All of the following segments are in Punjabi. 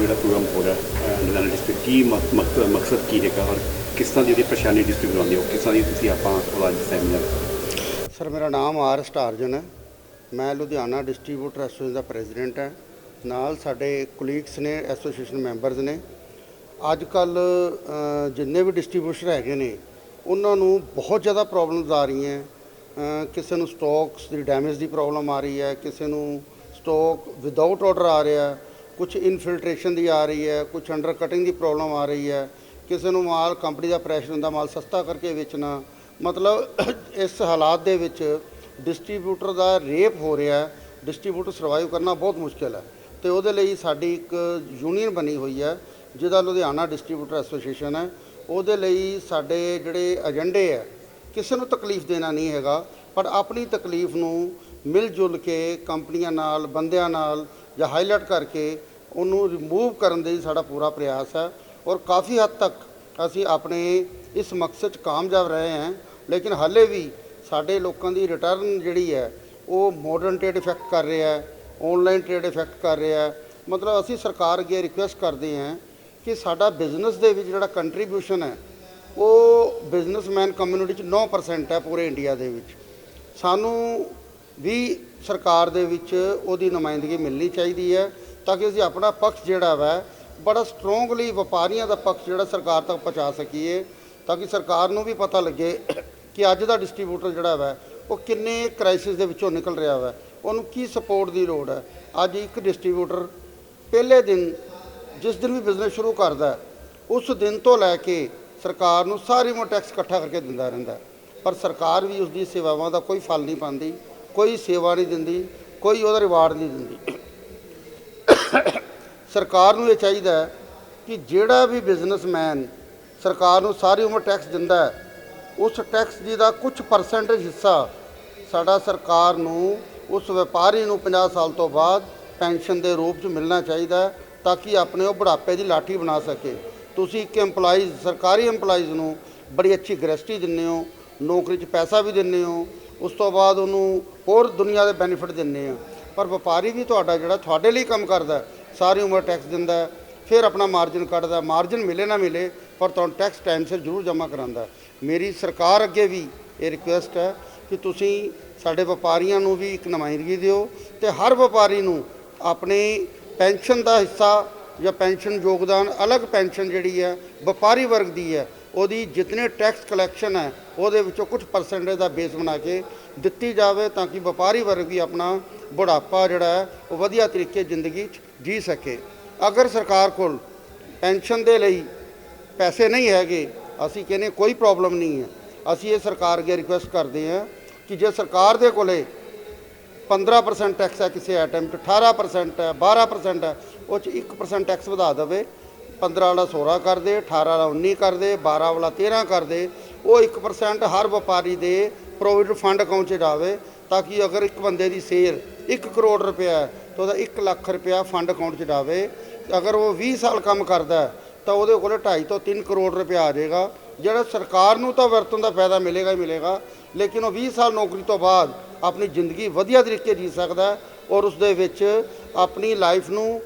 ਲੁਧਿਆਣਾ ਡਿਸਟ੍ਰਿਕਟ ਕੀ ਮਕ- ਮਕਸਦ ਕੀ ਹੈਗਾ ਔਰ ਕਿਸ ਤਰ੍ਹਾਂ ਦੀ ਉਹਦੀ ਪਰੇਸ਼ਾਨੀ ਡਿਸਟ੍ਰਿਕਟ ਨੂੰ ਆਉਂਦੀ ਹੈ ਕਿਸ ਤਰ੍ਹਾਂ ਦੀ ਤੁਸੀਂ ਆਪਾਂ ਉਹਦਾ ਅੱਜ ਸੈਮੀਨਾਰ ਸਰ, ਮੇਰਾ ਨਾਮ ਆਰ ਸਟਾਰਜਨ ਹੈ। ਮੈਂ ਲੁਧਿਆਣਾ ਡਿਸਟ੍ਰੀਬਿਊਟਰ ਐਸੋਸੀਏਸ਼ਨ ਦਾ ਪ੍ਰੈਜ਼ੀਡੈਂਟ ਹਾਂ। ਨਾਲ ਸਾਡੇ ਕੁਲੀਗਸ ਨੇ, ਐਸੋਸੀਏਸ਼ਨ ਮੈਂਬਰਸ ਨੇ। ਅੱਜ ਕੱਲ ਜਿੰਨੇ ਵੀ ਡਿਸਟ੍ਰੀਬਿਊਟਰ ਹੈਗੇ ਨੇ, ਉਹਨਾਂ ਨੂੰ ਬਹੁਤ ਜ਼ਿਆਦਾ ਪ੍ਰੋਬਲਮਸ ਆ ਰਹੀਆਂ ਕਿਸੇ ਨੂੰ ਸਟਾਕਸ ਦੀ ਡੈਮੇਜ ਦੀ ਪ੍ਰੋਬਲਮ ਆ ਰਹੀ ਹੈ, ਕਿਸੇ ਨੂੰ ਸਟਾਕ ਵਿਦਆਊਟ ਆਰਡਰ ਆ ਰਿਹਾ ਕੁਝ ਇਨਫਿਲਟ੍ਰੇਸ਼ਨ ਦੀ ਆ ਰਹੀ ਹੈ ਕੁਝ ਅੰਡਰ ਕਟਿੰਗ ਦੀ ਪ੍ਰੋਬਲਮ ਆ ਰਹੀ ਹੈ। ਕਿਸੇ ਨੂੰ ਮਾਲ ਕੰਪਨੀ ਦਾ ਪ੍ਰੈਸ਼ਰ ਹੁੰਦਾ, ਮਾਲ ਸਸਤਾ ਕਰਕੇ ਵੇਚਣਾ। ਮਤਲਬ ਇਸ ਹਾਲਾਤ ਦੇ ਵਿੱਚ ਡਿਸਟ੍ਰੀਬਿਊਟਰ ਦਾ ਰੇਪ ਹੋ ਰਿਹਾ ਹੈ। ਡਿਸਟ੍ਰੀਬਿਊਟਰ ਸਰਵਾਈਵ ਕਰਨਾ ਬਹੁਤ ਮੁਸ਼ਕਿਲ ਹੈ। ਤੇ ਉਹਦੇ ਲਈ ਸਾਡੀ ਇੱਕ ਯੂਨੀਅਨ ਬਣੀ ਹੋਈ ਹੈ, ਜਿਹਦਾ ਲੁਧਿਆਣਾ ਡਿਸਟ੍ਰੀਬਿਊਟਰ ਐਸੋਸੀਏਸ਼ਨ ਹੈ। ਉਹਦੇ ਲਈ ਸਾਡੇ ਜਿਹੜੇ ਏਜੰਡੇ ਹੈ, ਕਿਸੇ ਨੂੰ ਤਕਲੀਫ ਦੇਣਾ ਨਹੀਂ ਹੈਗਾ, ਪਰ ਆਪਣੀ ਤਕਲੀਫ ਨੂੰ ਮਿਲ ਜੁਲ ਕੇ ਕੰਪਨੀਆਂ ਨਾਲ, ਬੰਦਿਆਂ ਨਾਲ ਜਾਂ ਹਾਈਲਾਈਟ ਕਰਕੇ ਉਹਨੂੰ ਰਿਮੂਵ ਕਰਨ ਦੇ ਸਾਡਾ ਪੂਰਾ ਪ੍ਰਯਾਸ ਹੈ ਔਰ ਕਾਫੀ ਹੱਦ ਤੱਕ ਅਸੀਂ ਆਪਣੇ ਇਸ ਮਕਸਦ 'ਚ ਕਾਮਯਾਬ ਰਹੇ ਹਾਂ, ਲੇਕਿਨ ਹਾਲੇ ਵੀ ਸਾਡੇ ਲੋਕਾਂ ਦੀ ਰਿਟਰਨ ਜਿਹੜੀ ਹੈ, ਉਹ ਮਾਡਰਨ ਟ੍ਰੇਡ ਇਫੈਕਟ ਕਰ ਰਿਹਾ ਹੈ ਆਨਲਾਈਨ ਟ੍ਰੇਡ ਇਫੈਕਟ ਕਰ ਰਿਹਾ ਹੈ। ਮਤਲਬ ਅਸੀਂ ਸਰਕਾਰ ਅੱਗੇ ਰਿਕੁਐਸਟ ਕਰਦੇ ਹਾਂ ਕਿ ਸਾਡਾ ਬਿਜ਼ਨਸ ਦੇ ਵਿੱਚ ਜਿਹੜਾ ਕੰਟਰੀਬਿਊਸ਼ਨ ਹੈ, ਉਹ ਬਿਜ਼ਨਸਮੈਨ ਕਮਿਊਨਿਟੀ 'ਚ 9% ਹੈ ਪੂਰੇ ਇੰਡੀਆ ਦੇ ਵਿੱਚ। ਸਾਨੂੰ ਵੀ ਸਰਕਾਰ ਦੇ ਵਿੱਚ ਉਹਦੀ ਨੁਮਾਇੰਦਗੀ ਮਿਲਣੀ ਚਾਹੀਦੀ ਹੈ ਤਾਂ ਕਿ ਅਸੀਂ ਆਪਣਾ ਪੱਖ ਜਿਹੜਾ ਵਾ, ਬੜਾ ਸਟਰੋਂਗਲੀ ਵਪਾਰੀਆਂ ਦਾ ਪੱਖ ਜਿਹੜਾ ਸਰਕਾਰ ਤੱਕ ਪਹੁੰਚਾ ਸਕੀਏ, ਤਾਂ ਕਿ ਸਰਕਾਰ ਨੂੰ ਵੀ ਪਤਾ ਲੱਗੇ ਕਿ ਅੱਜ ਦਾ ਡਿਸਟ੍ਰੀਬਿਊਟਰ ਜਿਹੜਾ ਵਾ, ਉਹ ਕਿੰਨੇ ਕ੍ਰਾਈਸਿਸ ਦੇ ਵਿੱਚੋਂ ਨਿਕਲ ਰਿਹਾ ਵਾ। ਉਹਨੂੰ ਕੀ ਸਪੋਰਟ ਦੀ ਲੋੜ ਹੈ। ਅੱਜ ਇੱਕ ਡਿਸਟ੍ਰੀਬਿਊਟਰ ਪਹਿਲੇ ਦਿਨ ਜਿਸ ਦਿਨ ਵੀ ਬਿਜ਼ਨਸ ਸ਼ੁਰੂ ਕਰਦਾ, ਉਸ ਦਿਨ ਤੋਂ ਲੈ ਕੇ ਸਰਕਾਰ ਨੂੰ ਸਾਰੀ ਉਮਰ ਟੈਕਸ ਇਕੱਠਾ ਕਰਕੇ ਦਿੰਦਾ ਰਹਿੰਦਾ। ਪਰ ਸਰਕਾਰ ਵੀ ਉਸ ਦੀ ਸੇਵਾਵਾਂ ਦਾ ਕੋਈ ਫਲ ਨਹੀਂ ਪਾਉਂਦੀ। ਕੋਈ ਸੇਵਾ ਨਹੀਂ ਦਿੰਦੀ, ਕੋਈ ਉਹਦਾ ਰਿਵਾਰਡ ਨਹੀਂ ਦਿੰਦੀ। ਸਰਕਾਰ ਨੂੰ ਇਹ ਚਾਹੀਦਾ ਹੈ ਕਿ ਜਿਹੜਾ ਵੀ ਬਿਜ਼ਨਸਮੈਨ ਸਰਕਾਰ ਨੂੰ ਸਾਰੀ ਉਮਰ ਟੈਕਸ ਦਿੰਦਾ ਹੈ, ਉਸ ਟੈਕਸ ਦੀ ਦਾ ਕੁਝ ਪਰਸੈਂਟੇਜ ਹਿੱਸਾ ਸਾਡਾ ਸਰਕਾਰ ਨੂੰ, ਉਸ ਵਪਾਰੀ ਨੂੰ 50 ਸਾਲ ਤੋਂ ਬਾਅਦ ਪੈਨਸ਼ਨ ਦੇ ਰੂਪ 'ਚ ਮਿਲਣਾ ਚਾਹੀਦਾ ਤਾਂ ਕਿ ਆਪਣੇ ਉਹ ਬੁਢਾਪੇ ਦੀ ਲਾਠੀ ਬਣਾ ਸਕੇ। ਤੁਸੀਂ ਇੱਕ EMPLOYEES, ਸਰਕਾਰੀ EMPLOYEES ਨੂੰ ਬੜੀ ਅੱਛੀ ਗ੍ਰੈਸਟੀ ਦਿੰਦੇ ਹੋ, ਨੌਕਰੀ 'ਚ ਪੈਸਾ ਵੀ ਦਿੰਦੇ ਹੋ ਉਸ ਤੋਂ ਬਾਅਦ ਉਹਨੂੰ ਹੋਰ ਦੁਨੀਆ ਦੇ ਬੈਨੀਫਿਟ ਦਿੰਦੇ ਆ ਪਰ ਵਪਾਰੀ ਵੀ ਤੁਹਾਡਾ ਜਿਹੜਾ ਤੁਹਾਡੇ ਲਈ ਕੰਮ ਕਰਦਾ ਸਾਰੀ ਉਮਰ ਟੈਕਸ ਦਿੰਦਾ ਫਿਰ ਆਪਣਾ ਮਾਰਜਨ ਕੱਢਦਾ ਮਾਰਜਨ ਮਿਲੇ ਨਾ ਮਿਲੇ, ਪਰ ਤੁਹਾਨੂੰ ਟੈਕਸ ਟਾਈਮ ਸਿਰ ਜ਼ਰੂਰ ਜਮ੍ਹਾਂ ਕਰਾਉਂਦਾ ਮੇਰੀ ਸਰਕਾਰ ਅੱਗੇ ਵੀ ਇਹ ਰਿਕੁਐਸਟ ਹੈ ਕਿ ਤੁਸੀਂ ਸਾਡੇ ਵਪਾਰੀਆਂ ਨੂੰ ਵੀ ਇੱਕ ਨੁਮਾਇੰਦਗੀ ਦਿਓ ਤੇ ਹਰ ਵਪਾਰੀ ਨੂੰ ਆਪਣੇ ਪੈਨਸ਼ਨ ਦਾ ਹਿੱਸਾ ਜਾਂ ਪੈਨਸ਼ਨ ਯੋਗਦਾਨ, ਅਲੱਗ ਪੈਨਸ਼ਨ ਜਿਹੜੀ ਹੈ, ਵਪਾਰੀ ਵਰਗ ਦੀ ਹੈ ਉਹਦੀ ਜਿਤਨੇ ਟੈਕਸ ਕਲੈਕਸ਼ਨ ਹੈ, ਉਹਦੇ ਵਿੱਚੋਂ ਕੁਝ ਪਰਸੈਂਟੇਜ ਦਾ ਬੇਸ ਬਣਾ ਕੇ ਦਿੱਤੀ ਜਾਵੇ ਤਾਂ ਕਿ ਵਪਾਰੀ ਵਰਗ ਵੀ ਆਪਣਾ ਬੁਢਾਪਾ ਜਿਹੜਾ ਹੈ, ਉਹ ਵਧੀਆ ਤਰੀਕੇ ਜ਼ਿੰਦਗੀ 'ਚ ਜੀ ਸਕੇ। ਅਗਰ ਸਰਕਾਰ ਕੋਲ ਪੈਨਸ਼ਨ ਦੇ ਲਈ ਪੈਸੇ ਨਹੀਂ ਹੈਗੇ, ਅਸੀਂ ਕਹਿੰਦੇ ਕੋਈ ਪ੍ਰੋਬਲਮ ਨਹੀਂ ਹੈ। ਅਸੀਂ ਇਹ ਸਰਕਾਰ ਅੱਗੇ ਰਿਕੁਐਸਟ ਕਰਦੇ ਹਾਂ ਕਿ ਜੇ ਸਰਕਾਰ ਦੇ ਕੋਲੇ 15% ਟੈਕਸ ਹੈ, ਕਿਸੇ ਆਈਟਮ 'ਤੇ 18% ਹੈ 12% ਹੈ, ਉਹ 'ਚ 1% ਟੈਕਸ ਵਧਾ ਦੇਵੇ 15 ਵਾਲਾ 16 ਕਰਦੇ 18 ਵਾਲਾ 19 ਕਰਦੇ 12 ਵਾਲਾ 13 ਕਰਦੇ, ਉਹ 1% ਹਰ ਵਪਾਰੀ ਦੇ ਪ੍ਰੋਵਿਡੈਂਟ ਫੰਡ ਅਕਾਊਂਟ 'ਚ ਜਾਵੇ ਤਾਂ ਕਿ ਅਗਰ ਇੱਕ ਬੰਦੇ ਦੀ ਸੇਲ 1 ਕਰੋੜ ਰੁਪਇਆ ਹੈ, ਤਾਂ ਉਹਦਾ 1 ਲੱਖ ਰੁਪਇਆ ਫੰਡ ਅਕਾਊਂਟ 'ਚ ਜਾਵੇ ਅਗਰ ਉਹ 20 ਸਾਲ ਕੰਮ ਕਰਦਾ ਤਾਂ ਉਹਦੇ ਕੋਲ 2.5 ਤੋਂ 3 ਕਰੋੜ ਰੁਪਇਆ ਆ ਜਾਏਗਾ। ਜਿਹੜਾ ਸਰਕਾਰ ਨੂੰ ਤਾਂ ਵਰਤਣ ਦਾ ਫਾਇਦਾ ਮਿਲੇਗਾ ਹੀ ਮਿਲੇਗਾ, ਲੇਕਿਨ ਉਹ 20 ਸਾਲ ਨੌਕਰੀ ਤੋਂ ਬਾਅਦ ਆਪਣੀ ਜ਼ਿੰਦਗੀ ਵਧੀਆ ਤਰੀਕੇ ਜੀ ਸਕਦਾ ਔਰ ਉਸ ਦੇ ਵਿੱਚ ਆਪਣੀ ਲਾਈਫ ਨੂੰ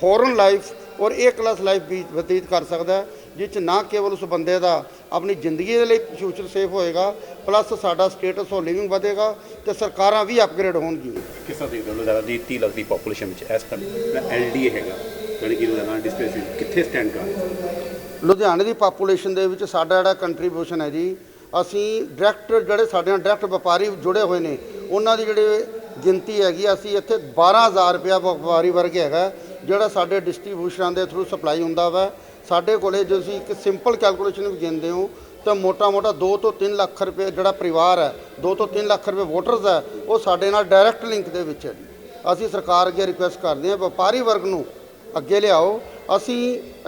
ਫੋਰਨ ਲਾਈਫ ਔਰ ਏ ਕਲਾਸ ਲਾਈਫ ਵੀ ਬਤੀਤ ਕਰ ਸਕਦਾ ਹੈ ਜਿਸ 'ਚ ਨਾ ਕੇਵਲ ਉਸ ਬੰਦੇ ਦਾ ਆਪਣੀ ਜ਼ਿੰਦਗੀ ਦੇ ਲਈ ਫਿਊਚਰ ਸੇਫ ਹੋਏਗਾ ਪਲੱਸ ਸਾਡਾ ਸਟੇਟਸ ਆਫ ਲਿਵਿੰਗ ਵਧੇਗਾ ਤੇ ਸਰਕਾਰਾਂ ਵੀ ਅਪਗ੍ਰੇਡ ਹੋਣਗੀਆਂ। ਕਿਸ ਤਰ੍ਹਾਂ ਦੇਖਦੇ ਹੋ ਲੁਧਿਆਣਾ ਦੀ 30 ਲੱਖ ਦੀ ਪੋਪੂਲੇਸ਼ਨ ਵਿੱਚ ਇਸ ਟਾਈਮ ਐਲਡੀਏ ਹੈਗਾ ਜਿਹੜੀ ਕਿ ਲੁਧਿਆਣਾ ਡਿਸਟ੍ਰਿਕਟ ਕਿੱਥੇ ਸਟੈਂਡ ਕਰ ਲੁਧਿਆਣੇ ਦੀ ਪਾਪੂਲੇਸ਼ਨ ਦੇ ਵਿੱਚ ਸਾਡਾ ਜਿਹੜਾ ਕੰਟਰੀਬਿਊਸ਼ਨ ਹੈ ਜੀ ਅਸੀਂ ਡਾਇਰੈਕਟ ਜਿਹੜੇ ਸਾਡੇ ਨਾਲ ਡਾਇਰੈਕਟ ਵਪਾਰੀ ਜੁੜੇ ਹੋਏ ਨੇ ਉਹਨਾਂ ਦੀ ਜਿਹੜੇ ਗਿਣਤੀ ਹੈਗੀ ਅਸੀਂ ਇੱਥੇ 12000 ਰੁਪਇਆ ਵਪਾਰੀ ਵਰਗ ਹੈਗਾ ਜਿਹੜਾ ਸਾਡੇ ਡਿਸਟ੍ਰੀਬਿਊਸ਼ਨਾਂ ਦੇ ਥਰੂ ਸਪਲਾਈ ਹੁੰਦਾ ਵਾ ਸਾਡੇ ਕੋਲੇ ਜੇ ਤੁਸੀਂ ਇੱਕ ਸਿੰਪਲ ਕੈਲਕੂਲੇਸ਼ਨ ਵੀ ਗਿਣਦੇ ਹੋ ਤਾਂ ਮੋਟਾ ਮੋਟਾ 2 ਤੋਂ 3 ਲੱਖ ਰੁਪਏ ਜਿਹੜਾ ਪਰਿਵਾਰ ਹੈ 2 ਤੋਂ 3 ਲੱਖ ਰੁਪਏ ਵੋਟਰਸ ਹੈ ਉਹ ਸਾਡੇ ਨਾਲ ਡਾਇਰੈਕਟ ਲਿੰਕ ਦੇ ਵਿੱਚ ਹੈ ਜੀ ਅਸੀਂ ਸਰਕਾਰ ਅੱਗੇ ਰਿਕੁਐਸਟ ਕਰਦੇ ਹਾਂ ਵਪਾਰੀ ਵਰਗ ਨੂੰ ਅੱਗੇ ਲਿਆਓ ਅਸੀਂ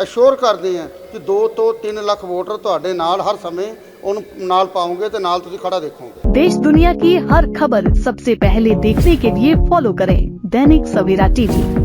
ਅਸ਼ੋਰ ਕਰਦੇ ਹਾਂ ਕਿ 2 ਤੋਂ 3 ਲੱਖ ਵੋਟਰ ਤੁਹਾਡੇ ਨਾਲ ਹਰ ਸਮੇਂ ਉਹਨੂੰ ਨਾਲ ਪਾਉਂਗੇ ਤੇ ਨਾਲ ਤੁਸੀਂ ਖੜਾ ਦੇਖੋਗੇ देश दुनिया की हर खबर सबसे पहले देखने के लिए फॉलो करें दैनिक सवेरा टीवी